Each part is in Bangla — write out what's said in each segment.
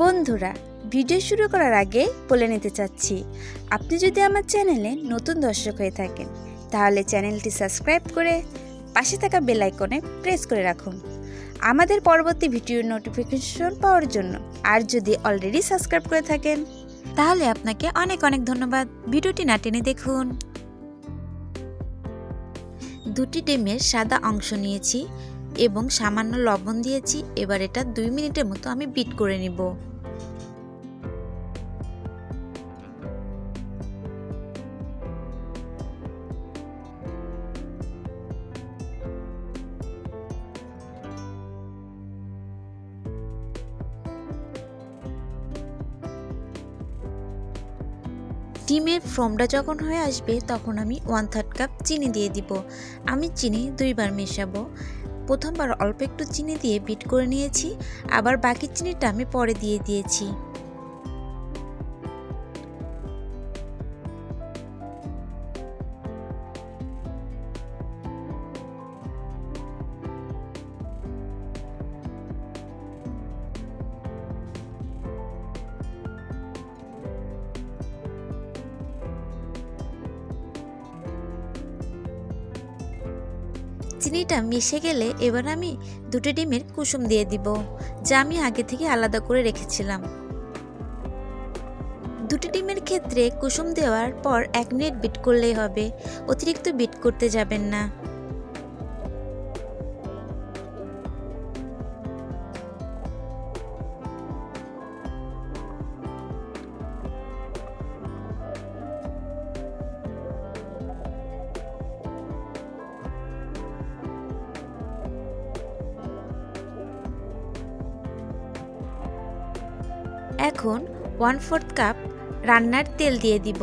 বন্ধুরা, ভিডিও শুরু করার আগে বলে নিতে চাচ্ছি, আপনি যদি আমার চ্যানেলে নতুন দর্শক হয়ে থাকেন, তাহলে চ্যানেলটি সাবস্ক্রাইব করে পাশে থাকা বেল আইকনে প্রেস করে রাখুন। আমাদের পরবর্তী ভিডিওর নোটিফিকেশন পাওয়ার জন্য আর যদি অলরেডি সাবস্ক্রাইব করে থাকেন, তাহলে আপনাকে অনেক অনেক ধন্যবাদ। ভিডিওটি না টেনে দেখুন। দুটি ডিমের সাদা অংশ নিয়েছি। এবং সামান্য লবণ দিয়েছি, এবার এটা দুই মিনিটের মতো আমি বিট করে নিব। ডিমের ফ্রমটা যখন হয়ে আসবে, তখন আমি ওয়ান থার্ড কাপ চিনি দিয়ে দিব। আমি চিনি দুইবার মেশাবো। প্রথমবার অল্প একটু চিনি দিয়ে বিট করে নিয়েছি, আবার বাকি চিনিটা আমি পরে দিয়ে দিয়েছি। চিনিটা মিশে গেলে এবার আমি দুটো ডিমের কুসুম দিয়ে দিব, যা আমি আগে থেকে আলাদা করে রেখেছিলাম। দুটি ডিমের ক্ষেত্রে কুসুম দেওয়ার পর এক মিনিট বিট করলেই হবে, অতিরিক্ত বিট করতে যাবেন না। এখন ওয়ান ফোর্থ কাপ রান্নার তেল দিয়ে দিব।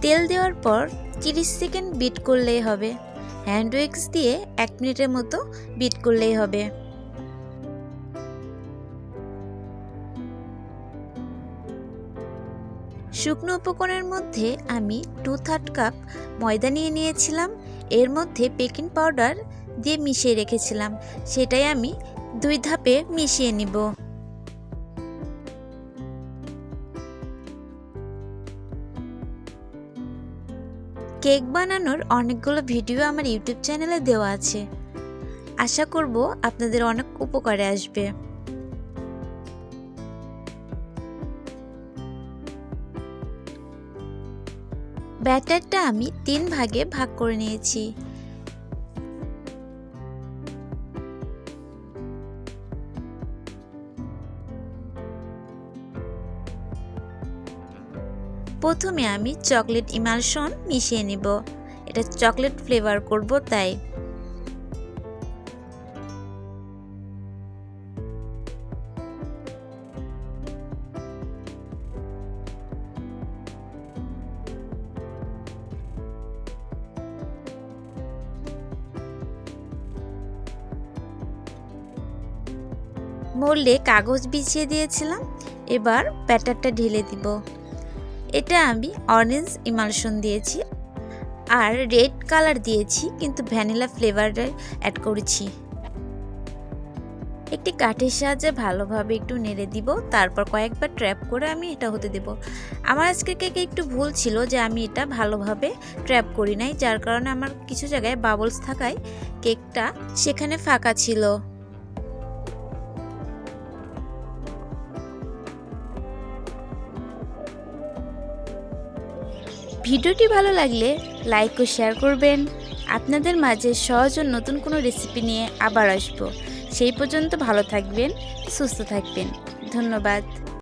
তেল দেওয়ার পর তিরিশ সেকেন্ড বিট করলেই হবে। হ্যান্ড উইক্স দিয়ে এক মিনিটের মতো বিট করলেই হবে। শুকনো উপকরণের মধ্যে আমি টু থার্ড কাপ ময়দা নিয়ে নিয়েছিলাম। এর মধ্যে বেকিং পাউডার দিয়ে মিশিয়ে রেখেছিলাম। সেটাই আমি দুই ধাপে মিশিয়ে নিব। কেক বানানোর অনেকগুলো ভিডিও আমার ইউটিউব চ্যানেলে দেওয়া আছে। আশা করব আপনাদের অনেক উপকারে আসবে। ব্যাটারটা আমি তিন ভাগে ভাগ করে নিয়েছি। প্রথমে আমি চকলেট ইমালশন মিশিয়ে নিব। এটা চকলেট ফ্লেভার করব তাই। মোল্ডে কাগজ বিছিয়ে দিয়েছিলাম। এবার ব্যাটারটা ঢেলে দিব। এটা আমি অরেঞ্জ ইমালশন দিয়েছি আর রেড কালার দিয়েছি, কিন্তু ভ্যানিলা ফ্লেভারে অ্যাড করেছি। একটি কাঠের সাহায্যে ভালোভাবে একটু নেড়ে দিব, তারপর কয়েকবার ট্র্যাপ করে আমি এটা হতে দেব। আমার আজকে কেকে একটু ভুল ছিল যে আমি এটা ভালোভাবে ট্র্যাপ করি নাই, যার কারণে আমার কিছু জায়গায় বাবলস থাকায় কেকটা সেখানে ফাঁকা ছিল। ভিডিওটি ভালো লাগলে লাইক ও শেয়ার করবেন। আপনাদের মাঝে সহজ ও নতুন কোনো রেসিপি নিয়ে আবার আসব। সেই পর্যন্ত ভালো থাকবেন, সুস্থ থাকবেন। ধন্যবাদ।